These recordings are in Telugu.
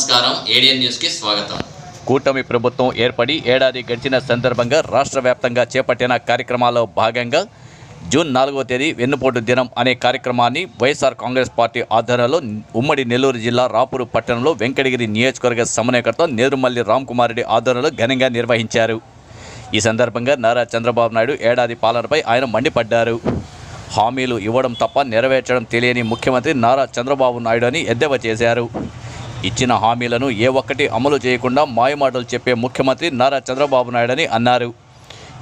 నమస్కారం. ఏడియన్ న్యూస్కి స్వాగతం. కూటమి ప్రభుత్వం ఏర్పడి ఏడాది గడిచిన సందర్భంగా రాష్ట్ర వ్యాప్తంగా చేపట్టిన కార్యక్రమాల్లో భాగంగా జూన్ నాలుగవ తేదీ వెన్నుపోటు దినం అనే కార్యక్రమాన్ని వైఎస్ఆర్ కాంగ్రెస్ పార్టీ ఆధ్వర్యంలో ఉమ్మడి నెల్లూరు జిల్లా రాపూరు పట్టణంలో వెంకటగిరి నియోజకవర్గ సమన్వయకర్త నేరుమల్లి రామ్ కుమార్ రెడ్డి ఆధ్వర్యంలో ఘనంగా నిర్వహించారు. ఈ సందర్భంగా నారా చంద్రబాబు నాయుడు ఏడాది పాలనపై ఆయన మండిపడ్డారు. హామీలు ఇవ్వడం తప్ప నెరవేర్చడం తెలియని ముఖ్యమంత్రి నారా చంద్రబాబు నాయుడు అని ఎద్దేవా చేశారు. ఇచ్చిన హామీలను ఏ ఒక్కటి అమలు చేయకుండా మాయమాటలు చెప్పే ముఖ్యమంత్రి నారా చంద్రబాబు నాయుడు అని అన్నారు.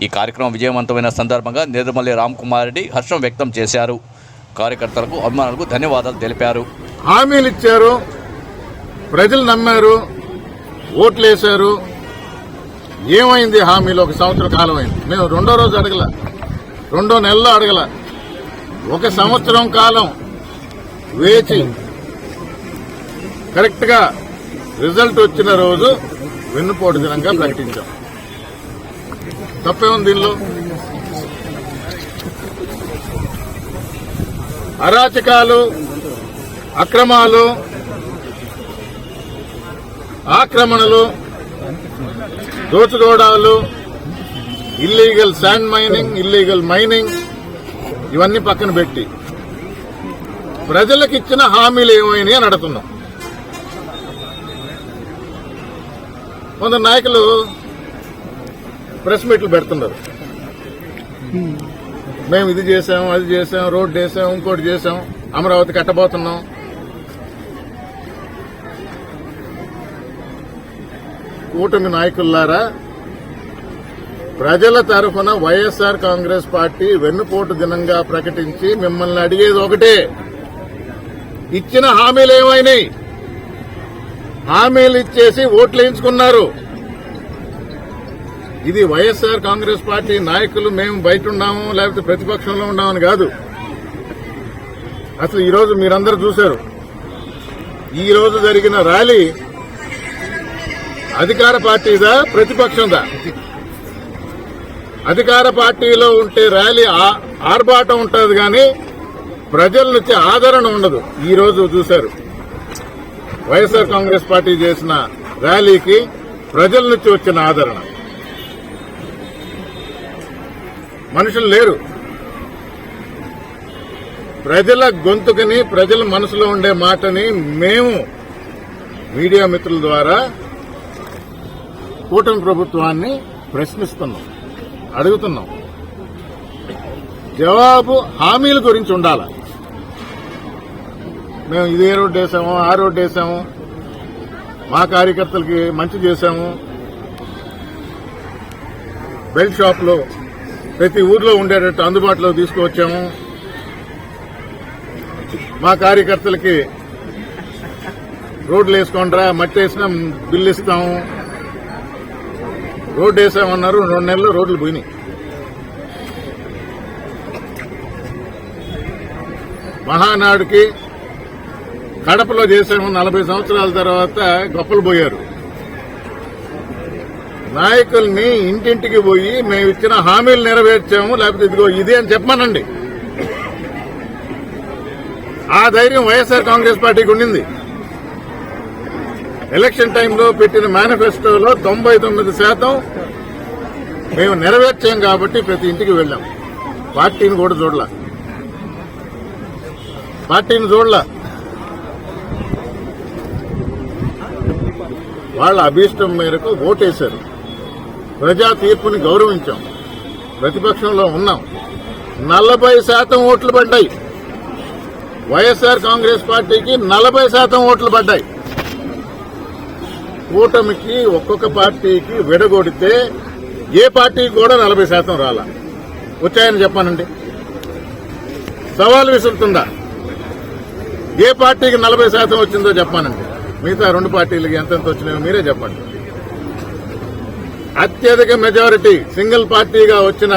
ఈ కార్యక్రమం విజయవంతమైన సందర్భంగా నిర్మల్లి రామ్ కుమార్ రెడ్డి హర్షం వ్యక్తం చేశారు. కార్యకర్తలకు అభిమానులకు ధన్యవాదాలు తెలిపారు. హామీలు ఇచ్చారు ప్రజలు నమ్మారు ఓట్లేశారు. ఏమైంది హామీలు? ఒక సంవత్సర కాలం అయింది మేము రెండో రోజు అడగల రెండో నెలలో అడగల. ఒక సంవత్సరం కాలం వేచి కరెక్ట్గా రిజల్ట్ వచ్చిన రోజు వెన్నుపోటు దినంగా ప్రకటించాం. తప్పేముంది ఉంది దీనిలో? అరాచకాలు అక్రమాలు ఆక్రమణలు దోచుకోవడాలు illegal sand mining illegal mining ఇవన్నీ పక్కన పెట్టి ప్రజలకు ఇచ్చిన హామీలు ఏమైనాయి అని అడుగుతున్నాం. కొందరు నాయకులు ప్రెస్ మీట్లు పెడుతున్నారు. మేము ఇది చేసాం అది చేసాం రోడ్డు చేసాం ఇంకోటి చేసాం అమరావతి కట్టబోతున్నాం. కూటమి నాయకుల్లారా ప్రజల తరఫున వైఎస్ఆర్ కాంగ్రెస్ పార్టీ వెన్నుపోటు దినంగా ప్రకటించి మిమ్మల్ని అడిగేది ఒకటే. ఇచ్చిన హామీలు ఏమైనాయి? హామీలు ఇచ్చేసి ఓట్లు వేయించుకున్నారు ఇది వైఎస్ఆర్ కాంగ్రెస్ పార్టీ నాయకులు మేము బయట ఉన్నాము లేకపోతే ప్రతిపక్షంలో ఉన్నామని కాదు. అసలు ఈరోజు మీరందరూ చూశారు. ఈ రోజు జరిగిన ర్యాలీ అధికార పార్టీదా ప్రతిపక్షందా? అధికార పార్టీలో ఉంటే ర్యాలీ ఆర్భాటం ఉంటుంది కానీ ప్రజల నుంచి ఆదరణ ఉండదు. ఈ రోజు చూశారు. వైఎస్ఆర్ కాంగ్రెస్ పార్టీ చేసిన ర్యాలీకి ప్రజల నుంచి వచ్చిన ఆదరణ. మనుషులు లేరు. ప్రజల గొంతుకని ప్రజల మనసులో ఉండే మాటని మేము మీడియా మిత్రుల ద్వారా కూటమి ప్రభుత్వాన్ని ప్రశ్నిస్తున్నాం అడుగుతున్నాం. జవాబు హామీల గురించి ఉండాలి? మేము ఇదే రోడ్డు వేసాము ఆ రోడ్డు వేసాము. మా కార్యకర్తలకి మంచి చేశాము. బెల్ట్ షాప్లో ప్రతి ఊర్లో ఉండేటట్టు అందుబాటులో తీసుకువచ్చాము. మా కార్యకర్తలకి రోడ్లు వేసుకోండిరా మట్టి వేసినా బిల్లు ఇస్తాము రోడ్డు వేసామన్నారు రెండు నెలలు రోడ్లు పోయినాయి. మహానాడుకి కడపలో చేసాము నలభై సంవత్సరాల తర్వాత గొప్పలు పోయారు. నాయకుల్ని ఇంటింటికి పోయి మేము ఇచ్చిన హామీలు నెరవేర్చాము లేకపోతే ఇదిగో ఇది అని చెప్పమనండి. ఆ ధైర్యం వైఎస్ఆర్ కాంగ్రెస్ పార్టీకి ఉండింది. ఎలక్షన్ టైంలో పెట్టిన మేనిఫెస్టోలో తొంభై తొమ్మిది శాతం మేము నెరవేర్చాం కాబట్టి ప్రతి ఇంటికి వెళ్ళాం. పార్టీని కూడా చూడలా. పార్టీని చూడలా. వాళ్ళ అభీష్టం మేరకు ఓటేశారు. ప్రజా తీర్పుని గౌరవించాం. ప్రతిపక్షంలో ఉన్నాం. నలభై శాతం ఓట్లు పడ్డాయి. వైఎస్ఆర్ కాంగ్రెస్ పార్టీకి నలభై శాతం ఓట్లు పడ్డాయి. కూటమికి ఒక్కొక్క పార్టీకి విడగొడితే ఏ పార్టీకి కూడా నలభై శాతం రాలా. వచ్చాయని చెప్పానండి. సవాల్ విసురుతుందా? ఏ పార్టీకి నలభై శాతం వచ్చిందో చెప్పానండి. మిగతా రెండు పార్టీలకి ఎంతెంత వచ్చినాయో మీరే చెప్పండి. అత్యధిక మెజారిటీ సింగిల్ పార్టీగా వచ్చిన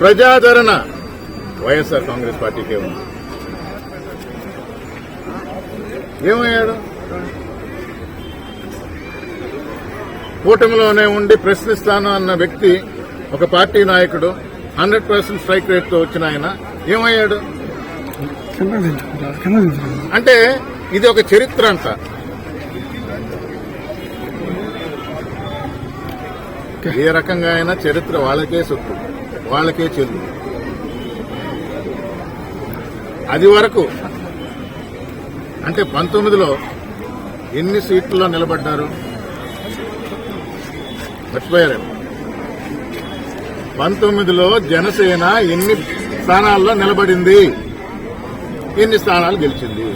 ప్రజాదరణ వైఎస్ఆర్ కాంగ్రెస్ పార్టీకే ఉంది. ఏమయ్యాడు కూటమిలోనే ఉండి ప్రశ్నిస్తాను అన్న వ్యక్తి ఒక పార్టీ నాయకుడు హండ్రెడ్ పర్సెంట్ స్ట్రైక్ రేట్తో వచ్చిన ఆయన. ఏమయ్యాడు? అంటే ఇది ఒక చరిత్ర అంట. ఏ రకంగా అయినా చరిత్ర వాళ్ళకే సొత్తు వాళ్ళకే చెల్లు. అది వరకు అంటే పంతొమ్మిదిలో ఎన్ని సీట్లలో నిలబడ్డారు? మర్చిపోయారు? పంతొమ్మిదిలో జనసేన ఎన్ని స్థానాల్లో నిలబడింది? ఎన్ని స్థానాలు గెలిచింది?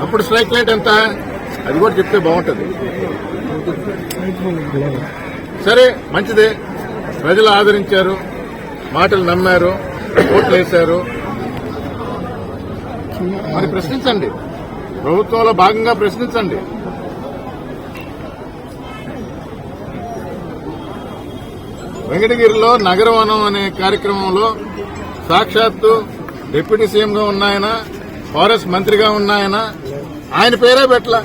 అప్పుడు స్ట్రైక్ రేట్ ఎంత? అది కూడా చెప్తే బాగుంటుంది. సరే మంచిదే. ప్రజలు ఆదరించారు మాటలు నమ్మారు ఓట్లు వేశారు. మరి ప్రశ్నించండి. ప్రభుత్వంలో భాగంగా ప్రశ్నించండి. వెంకటగిరిలో నగరవనం అనే కార్యక్రమంలో సాక్షాత్తు డిప్యూటీ సీఎంగా ఉన్నాయన ఫారెస్ట్ మంత్రిగా ఉన్నాయన? ఆయన పేరే పెట్టలా?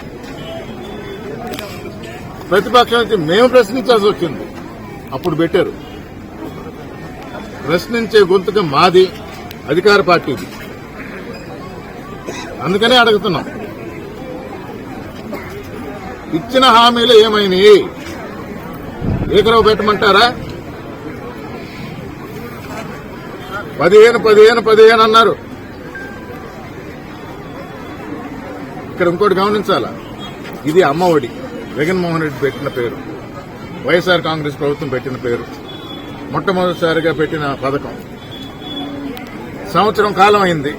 ప్రతిపక్షానికి మేము ప్రశ్నించాల్సి వచ్చింది. అప్పుడు పెట్టారు. ప్రశ్నించే గొంతుక మాది అధికార పార్టీది. అందుకనే అడుగుతున్నాం. ఇచ్చిన హామీలు ఏమైనాయి? ఏకరవ పెట్టమంటారా? పదిహేను పదిహేను పదిహేను అన్నారు. ఇక్కడ ఇంకోటి గమనించాలా? ఇది అమ్మఒడి జగన్మోహన్ రెడ్డి పెట్టిన పేరు వైఎస్ఆర్ కాంగ్రెస్ ప్రభుత్వం పెట్టిన పేరు మొట్టమొదటిసారిగా పెట్టిన పథకం. సంవత్సరం కాలం అయింది.